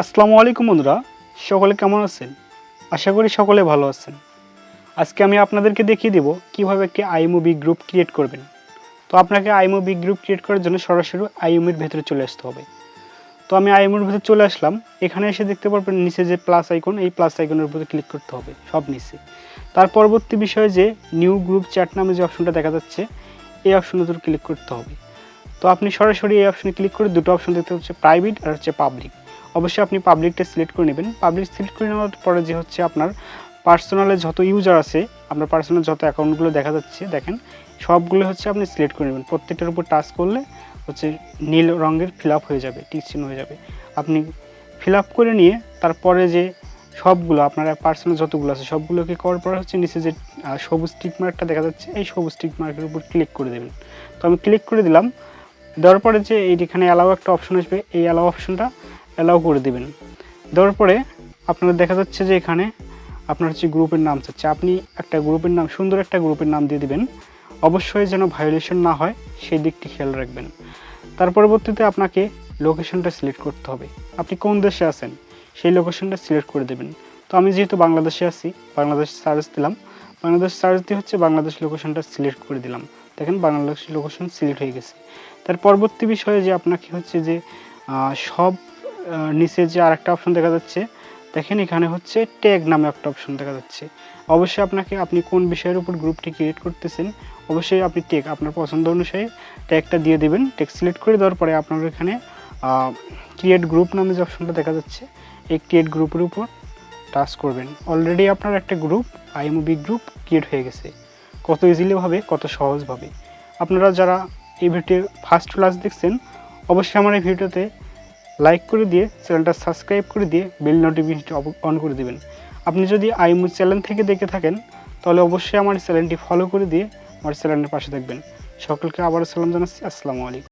আসসালামু আলাইকুম বন্ধুরা, সকলে কেমন আছেন? আশা করি সকলে ভালো আছেন। আজকে আমি আপনাদেরকে দেখিয়ে দেব কীভাবে একটি আইমুভি গ্রুপ ক্রিয়েট করবেন। তো আপনাকে আইমুভি গ্রুপ ক্রিয়েট করার জন্য সরাসরি আইএমের ভেতরে চলে আসতে হবে। তো আমি আইএমের ভেতরে চলে আসলাম, এখানে এসে দেখতে পারবেন নিচে যে প্লাস আইকন এই প্লাস আইকনের উপরে ক্লিক করতে হবে, সব নিচে। তার পরবর্তী বিষয়ে যে নিউ গ্রুপ চ্যাট নামে যে অপশনটা দেখা যাচ্ছে, এই অপশনের উপর ক্লিক করতে হবে। তো আপনি সরাসরি এই অপশনে ক্লিক করে দুটো অপশন দেখতে হচ্ছে প্রাইভেট আর হচ্ছে পাবলিক অবশ্যই আপনি পাবলিকটা সিলেক্ট করে নেবেন। পাবলিক সিলেক্ট করে নেওয়ার পরে যে হচ্ছে আপনার পার্সোনালে যত ইউজার আছে, আপনার পার্সোনাল যত অ্যাকাউন্টগুলো দেখা যাচ্ছে, দেখেন, সবগুলো হচ্ছে আপনি সিলেক্ট করে নেবেন। প্রত্যেকটার উপর টাচ করলে হচ্ছে নীল রঙের ফিল হয়ে যাবে, টিক চিহ্ন হয়ে যাবে। আপনি ফিল করে নিয়ে তারপরে যে সবগুলো আপনার পার্সোনাল যতগুলো আছে, সবগুলোকে করার পরে হচ্ছে নিচে যে সবুজ টিক মার্কটা দেখা যাচ্ছে, এই সবুজ টিক মার্কের উপর ক্লিক করে দেবেন। তো আমি ক্লিক করে দিলাম। দেওয়ার পরে যে এইখানে অ্যালাউ একটা অপশন আসবে, এই অ্যালাউ অপশনটা অ্যালাউ করে দেবেন। দেওয়ার পরে আপনার দেখা যাচ্ছে যে এখানে আপনার হচ্ছে গ্রুপের নাম চাচ্ছে আপনি একটা গ্রুপের নাম, সুন্দর একটা গ্রুপের নাম দিয়ে দিবেন। অবশ্যই যেন ভায়োলেশন না হয়, সেই দিকটি খেয়াল রাখবেন। তার পরবর্তীতে আপনাকে লোকেশনটা সিলেক্ট করতে হবে। আপনি কোন দেশে আছেন, সেই লোকেশনটা সিলেক্ট করে দেবেন। তো আমি যেহেতু বাংলাদেশে আছি, বাংলাদেশ সার্চ দিলাম। বাংলাদেশ সার্চ দিয়ে হচ্ছে বাংলাদেশ লোকেশনটা সিলেক্ট করে দিলাম। দেখেন বাংলাদেশ লোকেশন সিলেক্ট হয়ে গেছে। তার পরবর্তী বিষয়ে যে আপনাকে হচ্ছে যে সব নিচে যে আরেকটা অপশন দেখা যাচ্ছে, দেখেন এখানে হচ্ছে ট্যাগ নামে একটা অপশন দেখা যাচ্ছে। অবশ্যই আপনাকে, আপনি কোন বিষয়ের উপর গ্রুপটি ক্রিয়েট করতেছেন, অবশ্যই আপনি ট্যাগ আপনার পছন্দ অনুযায়ী ট্যাগটা দিয়ে দেবেন। ট্যাগ সিলেক্ট করে দেওয়ার পরে আপনার এখানে ক্রিয়েট গ্রুপ নামে যে অপশনটা দেখা যাচ্ছে, এই ক্রিয়েট গ্রুপের উপর টাচ করবেন। অলরেডি আপনার একটা গ্রুপ আইএমবি গ্রুপ ক্রিয়েট হয়ে গেছে। কত ইজিলিভাবে কত সহজভাবে আপনারা যারা এই ভিডিও ফার্স্ট ক্লাস দেখছেন, অবশ্যই আমার এই ভিডিওতে লাইক করে দিয়ে চ্যানেলটা সাবস্ক্রাইব করে দিয়ে বেল নোটিফিকেশনটি অন করে দেবেন। আপনি যদি আইমু চ্যানেল থেকে দেখে থাকেন, তাহলে অবশ্যই আমার চ্যানেলটি ফলো করে দিয়ে আমার চ্যানেলের পাশে থাকবেন। সকলকে আবার সালাম জানাচ্ছি, আসসালামু আলাইকুম।